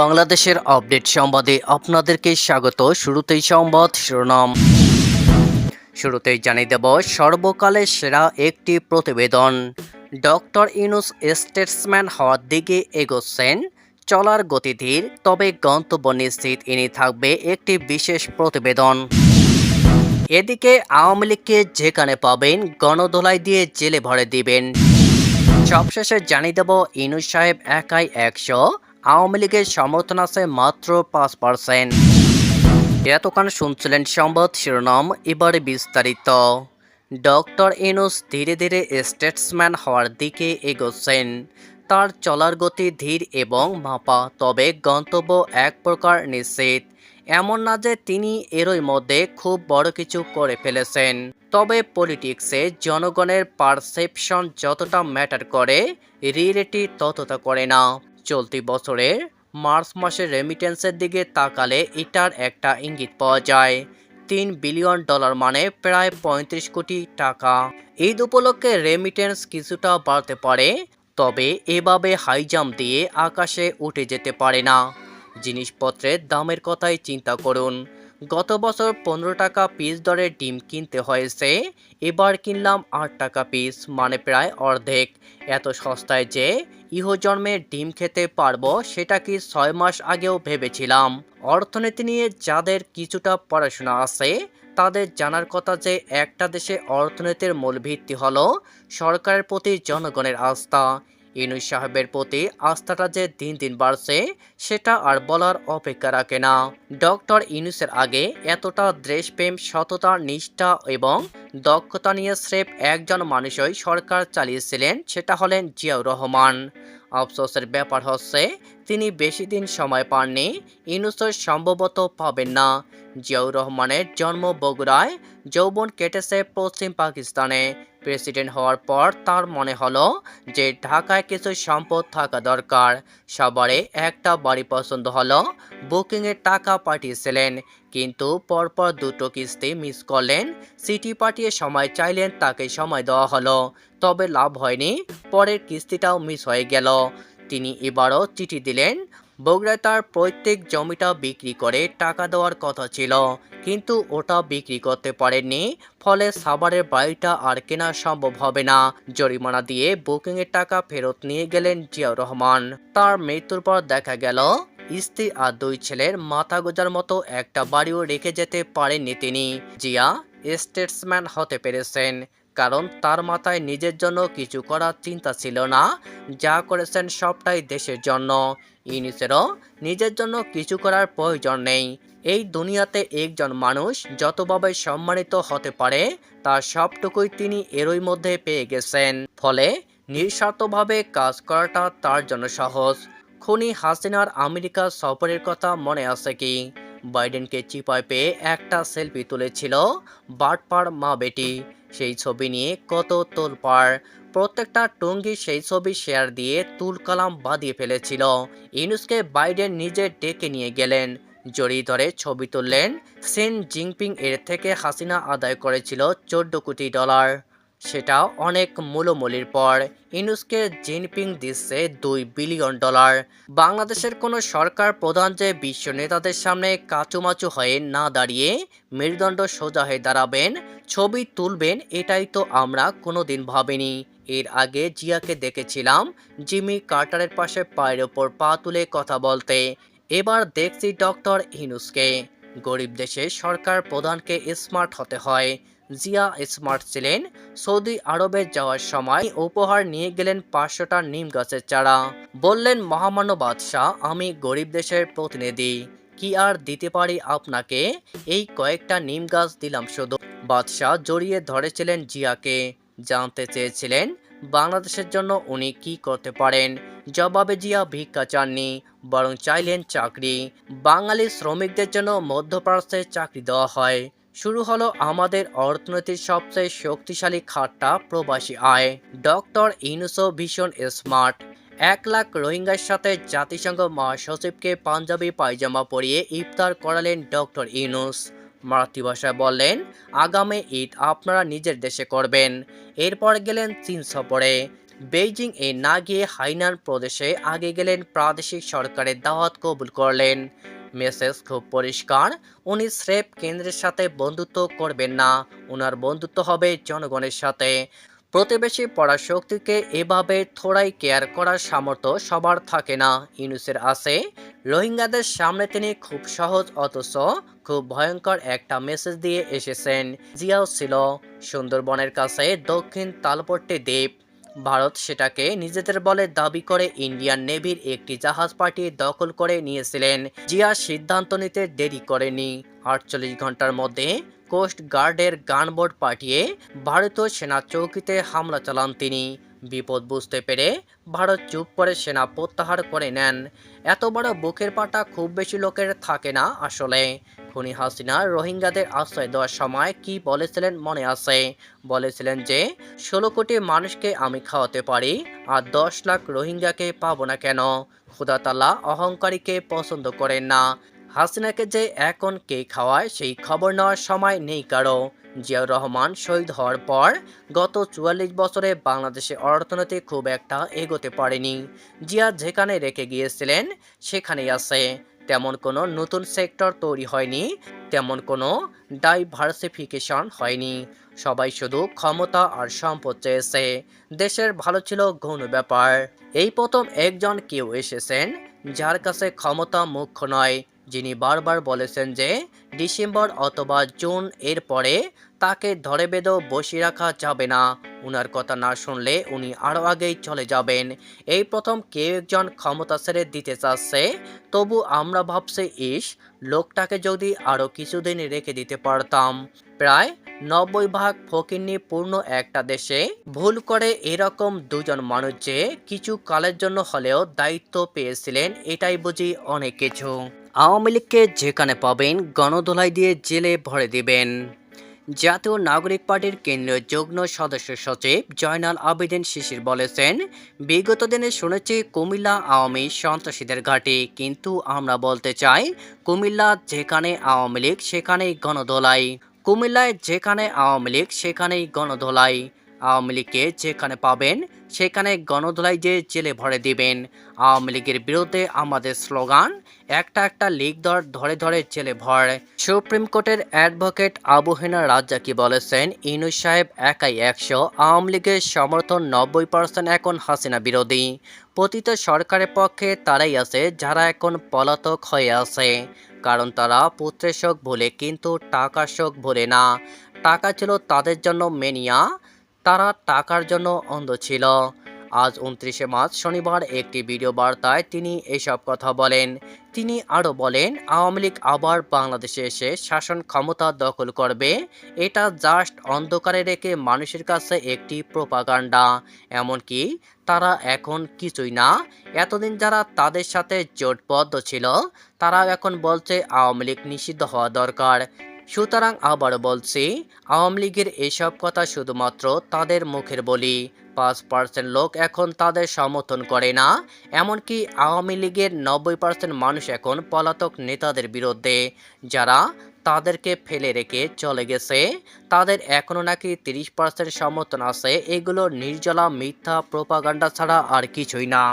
বাংলাদেশের আপডেট সংবাদে আপনাদেরকে স্বাগত। শুরুতেই সংবাদ শিরোনাম। শুরুতেই জানিয়ে দেব সর্বকালের সেরা একটি প্রতিবেদন। ডক্টর ইনুস স্টেটসম্যান হওয়ার দিকে এগোচ্ছেন। চলার গতি ধীর, তবে গন্তব্য নিশ্চিত। ইনি থাকবে একটি বিশেষ প্রতিবেদন। এদিকে আওয়ামী লীগকে যেখানে পাবেন গণদোলাই দিয়ে জেলে ভরে দিবেন। সবশেষে জানিয়ে দেব ইনুস সাহেব একাই একশো। আওয়ামী লীগের সমর্থন আছে মাত্র পাঁচ পার্সেন্ট এতক্ষণ শুনছিলেন সংবাদ শিরোনাম, এবারে বিস্তারিত। ডক্টর ইনুস ধীরে ধীরে স্টেটসম্যান হওয়ার দিকে এগোচ্ছেন। তার চলার গতি ধীর এবং মাপা, তবে গন্তব্য এক প্রকার নিশ্চিত। এমন না যে তিনি এরই মধ্যে খুব বড় কিছু করে ফেলেছেন। তবে পলিটিক্সে জনগণের পারসেপশন যতটা ম্যাটার করে, রিয়েলিটি ততটা করে না। চলতি বছরের মার্চ মাসের রেমিটেন্সের দিকে তাকালে এটার একটা ইঙ্গিত পাওয়া যায়। তিন বিলিয়ন ডলার মানে প্রায় পঁয়ত্রিশ কোটি টাকা। ঈদ উপলক্ষে রেমিটেন্স কিছুটা বাড়তে পারে, তবে এভাবে হাই জাম্প দিয়ে আকাশে উঠে যেতে পারে না। জিনিসপত্রের দামের কথাই চিন্তা করুন। গত বছর পনেরো টাকা পিস দরে ডিম কিনতে হয়েছে, এবার কিনলাম আট টাকা পিস মানে প্রায় অর্ধেক। এত সস্তায় যে ইহজন্মে ডিম খেতে পারব সেটা কি ছয় মাস আগেও ভেবেছিলাম। অর্থনীতি নিয়ে যাদের কিছুটা পড়াশোনা আছে, তাদের জানার কথা যে একটা দেশে অর্থনীতির মূল ভিত্তি হলো সরকারের প্রতি জনগণের আস্থা। ইনুস সাহেবের প্রতি আস্থাটা যে দিন দিন বাড়ছে, সেটা আর বলার অপেক্ষা রাখে না। ডক্টর ইনুসের আগে এতটা দেশপ্রেম, সততা, নিষ্ঠা এবং দক্ষতা নিয়ে স্রেফ একজন মানুষই সরকার চালিয়েছিলেন, সেটা হলেন জিয়াউর রহমান। আফসোসের ব্যাপার হচ্ছে, তিনি বেশি দিন সময় পাননি ইনুসের সম্ভবত পাবেন না। জিয়াউর রহমানের জন্ম বগুড়ায় যৌবন কেটেছে পশ্চিম পাকিস্তানে। প্রেসিডেন্ট হওয়ার পর তার মনে হলো যে ঢাকায় কিছু সম্পদ থাকা দরকার। সবারে একটা বাড়ি পছন্দ হলো বুকিংয়ের টাকা পাঠিয়েছিলেন। কিন্তু পরপর দুটো কিস্তি মিস করলেন, সিটি পাঠিয়ে সময় চাইলেন, তাকে সময় দেওয়া হলো। তবে লাভ হয়নি, পরের কিস্তিটাও মিস হয়ে গেল। তিনি এবারও চিঠি দিলেন বগুড়ায় তার প্রত্যেক জমিটা বিক্রি করে টাকা দেওয়ার কথা ছিল, কিন্তু ওটা বিক্রি করতে পারেননি, ফলে সাভারের বাড়িটা আর কেনা সম্ভব হবে না। জরিমানা দিয়ে বুকিংয়ের টাকা ফেরত নিয়ে গেলেন জিয়াউর রহমান। তার মৃত্যুর পর দেখা গেল, স্ত্রী আর দুই ছেলের মাথা গোজার মতো একটা বাড়িও রেখে যেতে পারেননি তিনি। জিয়া স্টেটসম্যান হতে পেরেছেন। কারণ তার মাথায় নিজের জন্য কিছু করার চিন্তা ছিল না। যা করেছেন সবটাই দেশের জন্য। ইউনিসেরও নিজের জন্য কিছু করার প্রয়োজন নেই। এই দুনিয়াতে একজন মানুষ যতভাবে সম্মানিত হতে পারে, তার সবটুকুই তিনি এরই মধ্যে পেয়ে গেছেন। ফলে নিঃস্বার্থভাবে কাজ করাটা তার জন্য সহজ। খুনি হাসিনার আমেরিকা সফরের কথা মনে আছে কি? বাইডেনকে চিপায় পেয়ে একটা সেলফি তুলেছিল বাটপার মা বেটি। সেই ছবি নিয়ে কত তোলপাড়। প্রত্যেকটা টঙ্গি সেই ছবি শেয়ার দিয়ে তুলকালাম বাঁধিয়ে ফেলেছিল। ইনুসকে বাইডেন নিজে ডেকে নিয়ে গেলেন। জড়িয়ে ধরে ছবি তুললেন সেন জিনপিং এর থেকে হাসিনা আদায় করেছিল চোদ্দ কোটি ডলার। সেটা অনেক মূলমূলির পর ইনুসকে জিনপিং দিচ্ছে দুই বিলিয়ন ডলার। বাংলাদেশের কোনো সরকার প্রধান যে বিশ্ব নেতাদের সামনে কাচুমাচু হয়ে না দাঁড়িয়ে মেরুদণ্ড সোজা হয়ে দাঁড়াবেন, ছবি তুলবেন, এটাই তো আমরা কোনোদিন ভাবিনি। এর আগে জিয়াকে দেখেছিলাম জিমি কার্টারের পাশে পায়ের ওপর পা তুলে কথা বলতে। এবার দেখছি ডক্টর ইনুসকে। গরিব দেশে সরকার প্রধানকে স্মার্ট হতে হয়। জিয়া স্মার্ট ছিলেন। সৌদি আরবে যাওয়ার সময় উপহার নিয়ে গেলেন পাঁচশোটা নিম গাছের চারা। বললেন, মহামান্য বাদশাহ, আমি গরিব দেশের প্রতিনিধি। কি আর দিতে পারি আপনাকে? এই কয়েকটা নিম গাছ দিলাম শুধু। বাদশাহ জড়িয়ে ধরেছিলেন জিয়াকে। জানতে চেয়েছিলেন বাংলাদেশের জন্য উনি কি করতে পারেন। জবাবে জিয়া ভিক্ষা চাননি, বরং চাইলেন চাকরি। বাঙালি শ্রমিকদের জন্য মধ্যপ্রাচ্যে চাকরি দেওয়া হয়। শুরু হলো আমাদের অর্থনীতির সবচেয়ে শক্তিশালী খাতটা, প্রবাসী আয়। ডক্টর ইনুসো ভীষণ স্মার্ট এক লাখ রোহিঙ্গার সাথে জাতিসংঘ মহাসচিবকে পাঞ্জাবি পায়জামা পরিয়ে ইফতার করালেন ডক্টর ইনুস মাতৃভাষায় বললেন, আগামী ঈদ আপনারা নিজের দেশে করবেন। এরপর গেলেন চীন সফরে। বেইজিং এ না গিয়ে হাইনান প্রদেশে আগে গেলেন প্রাদেশিক সরকারের দাওয়াত কবুল করলেন। মেসেজ খুব পরিষ্কার। উনি স্রেফ কেন্দ্রের সাথে বন্ধুত্ব করবেন না। ওনার বন্ধুত্ব হবে জনগণের সাথে। প্রতিবেশী পরাশক্তিকে এভাবে থোড়াই কেয়ার করার সামর্থ্য সবার থাকে না, ইউনুসের আছে। রোহিঙ্গাদের সামনে তিনি খুব সহজ, অথচ খুব ভয়ঙ্কর একটা মেসেজ দিয়ে এসেছেন। জিয়াও ছিল সুন্দরবনের কাছে দক্ষিণ তালপট্টি দ্বীপ। ভারত সেটাকে নিজেদের বলে দাবি করে ইন্ডিয়ান নেভির একটি জাহাজ পার্টি দখল করে নিয়েছিলেন। জিয়া সিদ্ধান্ত নিতে দেরি করেনি। আটচল্লিশ ঘণ্টার মধ্যে কোস্ট গার্ডের গানবোর্ড পাঠিয়ে ভারতীয় সেনা চৌকিতে হামলা চালান তিনি। বিপদ বুঝতে পেরে ভারত চুপ করে সেনা প্রত্যাহার করে নেন। এত বড় বুকের পাটা খুব বেশি লোকের থাকে না আসলে। খুনি হাসিনা রোহিঙ্গাদের আশ্রয় দেওয়ার সময় কি বলেছিলেন মনে আছে? বলেছিলেন যে, ষোলো কোটি মানুষকে আমি খাওয়াতে পারি আর দশ লাখ রোহিঙ্গাকে পাবো না কেন? খুদাতাল্লাহ অহংকারীকে পছন্দ করেন না। হাসিনাকে যে এখন কে খাওয়ায় সেই খবর নেওয়ার সময় নেই কারও। জিয়াউর রহমান শহীদ হওয়ার পর গত চুয়াল্লিশ বছরে বাংলাদেশে অর্থনীতি খুব একটা এগোতে পারেনি। জিয়া যেখানে রেখে গিয়েছিলেন, সেখানেই আছে। তেমন কোনো নতুন সেক্টর তৈরি হয়নি, তেমন কোনো ডাইভার্সিফিকেশন হয়নি। সবাই শুধু ক্ষমতা আর সম্পদ চেয়েছে। দেশের ভালো ছিল গৌণ ব্যাপার। এই প্রথম একজন কেউ এসেছেন, যার কাছে ক্ষমতা মুখ্য নয়। যিনি বারবার বলেছেন যে ডিসেম্বর অথবা জুন এর পরে তাকে ধরে বেঁধে বসিয়ে রাখা যাবে না। উনার কথা না শুনলে উনি আরও আগেই চলে যাবেন। এই প্রথম কেউ একজন ক্ষমতা ছেড়ে দিতে চাচ্ছে, তবু আমরা ভাবছি, ইস, লোকটাকে যদি আরও কিছুদিন রেখে দিতে পারতাম। প্রায় নব্বই ভাগ ফকিন্নি পূর্ণ একটা দেশে। ভুল করে এরকম দুজন মানুষ যে কিছু কালের জন্য হলেও দায়িত্ব পেয়েছিলেন, এটাই বুঝি অনেক কিছু। আওয়ামী লীগকে যেখানে পাবেন গণদোলাই দিয়ে জেলে ভরে দিবেন। জাতীয় নাগরিক পার্টির কেন্দ্রীয় যুগ্ম সদস্য সচিব জয়নাল আবেদিন শিশির বলেছেন, বিগত দিনে শুনেছি কুমিল্লা আওয়ামী সন্ত্রাসীদের ঘাঁটি, কিন্তু আমরা বলতে চাই কুমিল্লা যেখানে আওয়ামী লীগ, সেখানেই গণধোলাই। কুমিল্লায় যেখানে আওয়ামী লীগ, সেখানেই গণধোলাই। আওয়ামী লীগকে যেখানে পাবেন সেখানে গণদোলাই যে জেলে ভরে দিবেন। আওয়ামী লীগের বিরুদ্ধে আমাদের স্লোগান, একটা একটা লীগ দর ধরে ধরে জেলে ভর। সুপ্রিম কোর্টের অ্যাডভোকেট আবু হেনা রাজ্জাকি বলেছেন ইনু সাহেব একাই একশো, আওয়ামী লীগের সমর্থন নব্বই পার্সেন্ট এখন হাসিনা বিরোধী। পতিত সরকারের পক্ষে তারাই আছে যারা এখন পলাতক হয়ে আছে। কারণ তারা পুত্রের শোক ভুলে, কিন্তু টাকার শোক ভুলে না। টাকা ছিল তাদের জন্য মেনিয়া তারা টাকার জন্য অন্ধ ছিল। আজ উনত্রিশে মার্চ শনিবার একটি ভিডিও বার্তায় তিনি এসব কথা বলেন। তিনি আরও বলেন, আওয়ামী লীগ আবার বাংলাদেশে এসে শাসন ক্ষমতা দখল করবে। এটা জাস্ট অন্ধকারে রেখে মানুষের কাছে একটি প্রোপাগান্ডা। এমনকি তারা এখন কিছুই না। এতদিন যারা তাদের সাথে জোটবদ্ধ ছিল তারা এখন বলছে আওয়ামী লীগ নিষিদ্ধ হওয়া দরকার। সুতরাং আবার বলছি, আওয়ামী লীগের এসব কথা শুধুমাত্র তাদের মুখের বলি। পাঁচ পার্সেন্ট লোক এখন তাদের সমর্থন করে না, এমনকি আওয়ামী লীগের নব্বই পার্সেন্ট মানুষ এখন পলাতক নেতাদের বিরুদ্ধে। যারা তাদেরকে ফেলে রেখে চলে গেছে, তাদের এখনও নাকি তিরিশ পার্সেন্ট সমর্থন আছে, এগুলো নির্জলা মিথ্যা প্রোপাগান্ডা ছাড়া আর কিছুই না।